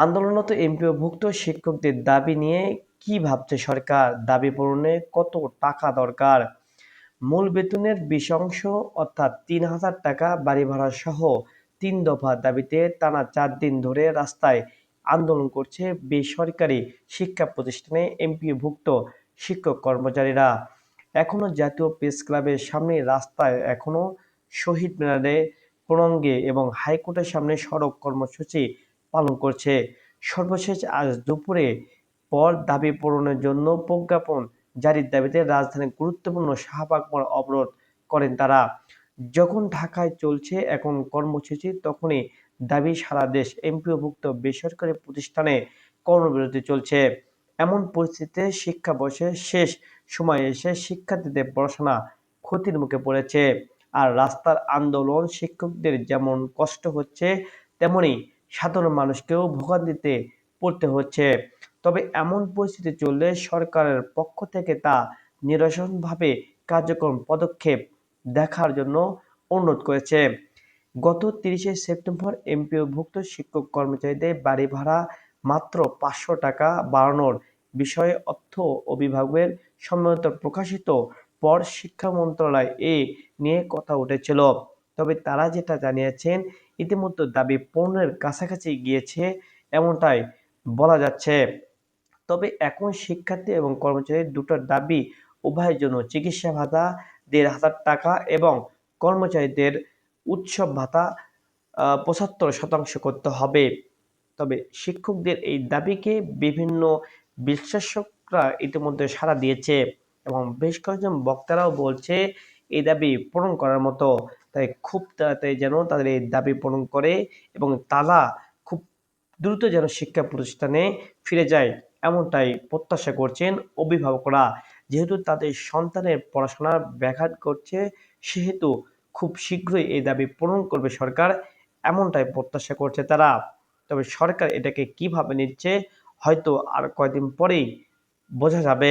আন্দোলনরত এমপিওভুক্ত শিক্ষকদের দাবি নিয়ে কি ভাবছে সরকার? দাবি পূরণে কত টাকা দরকার? মূল বেতনের বিশ অংশ অর্থাৎ তিন হাজার টাকা বাড়ি ভাড়া সহ তিন দফা দাবিতে টানা চার দিন ধরে রাস্তায় আন্দোলন করছে বেসরকারি শিক্ষা প্রতিষ্ঠানে এমপিওভুক্ত শিক্ষক কর্মচারীরা। এখনও জাতীয় প্রেস ক্লাবের সামনে রাস্তায় এখনও শহীদ মিনারে প্রণঙ্গে এবং হাইকোর্টের সামনে সড়ক কর্মসূচি পালন করছে। সর্বশেষ আজ দুপুরে পর দাবি পূরণের জন্য প্রজ্ঞাপন জারির দাবিতে রাজধানীর গুরুত্বপূর্ণ শাহবাগ মোড় অবরোধ করেন তারা। যখন ঢাকায় চলছে এখন কর্মসূচি, তখনই দাবি সারা দেশ এমপিওভুক্ত বেসরকারি প্রতিষ্ঠানে কর্মবিরতি চলছে। এমন পরিস্থিতিতে শিক্ষা বর্ষের শেষ সময়ে এসে শিক্ষার্থীদের পড়াশোনা ক্ষতির মুখে পড়েছে। আর রাস্তার আন্দোলন শিক্ষকদের যেমন কষ্ট হচ্ছে, তেমনি সাধারণ মানুষকেও ভোগান্তিতে পড়তে হচ্ছে। তবে এমন পরিস্থিতি চললে সরকারের পক্ষ থেকে তা নিরসনভাবে কার্যক্রম পদক্ষেপ দেখার জন্য অনুরোধ করেছে। গত তিরিশে সেপ্টেম্বর এমপিওভুক্ত শিক্ষক কর্মচারীদের বাড়ি ভাড়া মাত্র পাঁচশো টাকা বাড়ানোর বিষয়ে অর্থ ও বিভাগের প্রকাশিত পর শিক্ষা মন্ত্রণালয় এ নিয়ে কথা উঠেছিল। তবে তারা যেটা জানিয়েছেন, ইতিমধ্যে দাবি পূরণের কাছাকাছি গিয়েছে এমনটাই বলা যাচ্ছে। তবে এখন শিক্ষার্থী এবং কর্মচারী দুটোর দাবি উভয়ের জন্য চিকিৎসা ভাতা, দেড় হাজার টাকা এবং কর্মচারীদের উৎসব ভাতা পঁচাত্তর শতাংশ করতে হবে। তবে শিক্ষকদের এই দাবিকে বিভিন্ন বিশ্লেষকরা ইতিমধ্যে সাড়া দিয়েছে এবং বেশ কয়েকজন বক্তারাও বলছে, এই দাবি পূরণ করার মতো তাই খুব তাড়াতাড়ি যেন তাদের এই দাবি পূরণ করে এবং তারা খুব দ্রুত যেন শিক্ষা প্রতিষ্ঠানে ফিরে যায় এমনটাই প্রত্যাশা করছেন অভিভাবকরা। যেহেতু তাদের সন্তানের পড়াশোনার ব্যাঘাত করছে সেহেতু খুব শীঘ্রই এই দাবি পূরণ করবে সরকার এমনটাই প্রত্যাশা করছে তারা। তবে সরকার এটাকে কীভাবে নিচ্ছে, হয়তো আর কয়েকদিন পরেই বোঝা যাবে।